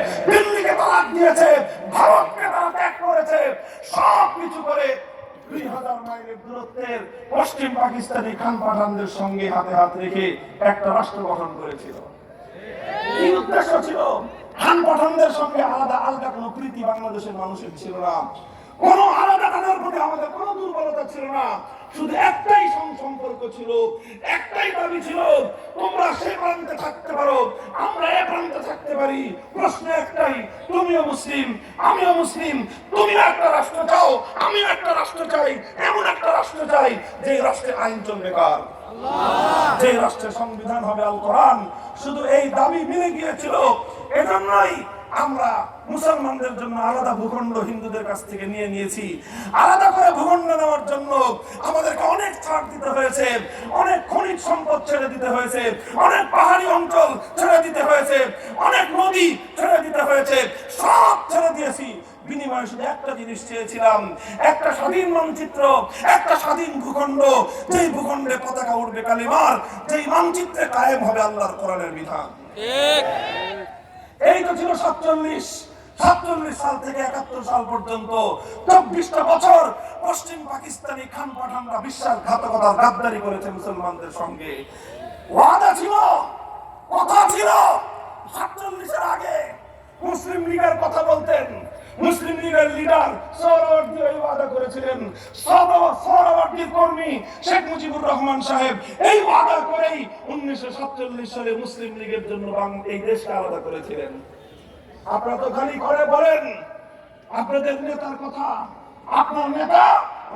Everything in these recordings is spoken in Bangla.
দিল্লিকে তালাক দিয়েছে, ভারতকে তারা ত্যাগ করেছে। সব কিছু করে দুই হাজার মাইলের দূরত্বের পশ্চিম পাকিস্তানি খান পাঠানদের সঙ্গে হাতে হাত রেখে একটা রাষ্ট্র গঠন করেছিল। কি উদ্দেশ্য ছিল, খান পাঠানদের সঙ্গে আলাদা আলাদা কোনো প্রীতি বাংলাদেশের মানুষের ছিল না। কোনো আলাদা তাদের প্রতি আমাদের কোনো দুর্বলতা ছিল না। শুধু একটাই সম- সম্পর্ক ছিল, একটাই দাবি ছিল, তোমরা সে প্রান্তে থাকতে পারি প্রশ্ন একটাই তুমিও মুসলিম আমিও মুসলিম তুমিও একটা রাষ্ট্র চাও আমিও একটা রাষ্ট্র চাই এমন একটা রাষ্ট্র চাই যে রাষ্ট্রে আইন চলবে কার? যে রাষ্ট্রের সংবিধান হবে আল কোরআন। শুধু এই দাবি মিলে গিয়েছিল এজন্যই আমরা মুসলমানদের জন্য আলাদা ভূখণ্ড হিন্দুদের কাছ থেকে নিয়ে নিয়েছি। আলাদা করে ভূখণ্ড অনেক সম্পদ ছেড়ে দিতে হয়েছে অনেক পাহাড়ি অঞ্চল ছেড়ে দিতে হয়েছে অনেক নদী ছেড়ে দিতে হয়েছে সব ছেড়ে দিয়েছি। বিনিময়ে শুধু একটা জিনিস চেয়েছিলাম একটা স্বাধীন মানচিত্র একটা স্বাধীন ভূখণ্ড। যেই ভূখণ্ডে পতাকা উঠবে কালিমার যেই মানচিত্রে কায়েম হবে আল্লাহর কোরআনের বিধান। এই তো ছিল সাতচল্লিশ। সাতচল্লিশ সাল থেকে একাত্তর সাল পর্যন্ত চব্বিশটা বছর পশ্চিম পাকিস্তানি খান পাঠানরা বিশ্বাসঘাতকতার গাদ্দারি করেছে মুসলমানদের সঙ্গে। ওয়াদা ছিল, কথা ছিল। সাতচল্লিশের আগে মুসলিম লীগের কথা বলতেন। মুসলিম লীগের লিডার সৌরবর্দী এই ওয়াদা করেছিলেন। সৌরবর্দীর কর্মী শেখ মুজিবুর রহমান সাহেব এই ওয়াদা করেই উনিশশো সাতচল্লিশ সালে মুসলিম লীগের জন্য এই দেশকে আলাদা করেছিলেন। আপনারা তো খালি করে বলেন। আপনাদের নেতার কথা। আপনার নেতা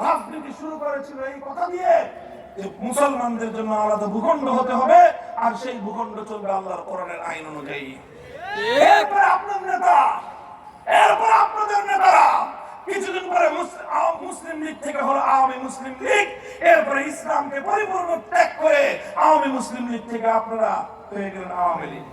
রাজনীতি শুরু করেছিল এই কথা দিয়ে মুসলমানদের জন্য আলাদা ভূখণ্ড হতে হবে, আর সেই ভূখণ্ড চলবে আল্লাহর কোরআনের আইন অনুযায়ী। এরপরে আপনার নেতা, এরপরে আপনাদের নেতারা কিছুদিন পরে মুসলিম লীগ থেকে হলো আওয়ামী মুসলিম লীগ। এরপরে ইসলামকে পরিপূর্ণ ত্যাগ করে আওয়ামী মুসলিম লীগ থেকে আপনারা হয়ে গেলেন আওয়ামী লীগ।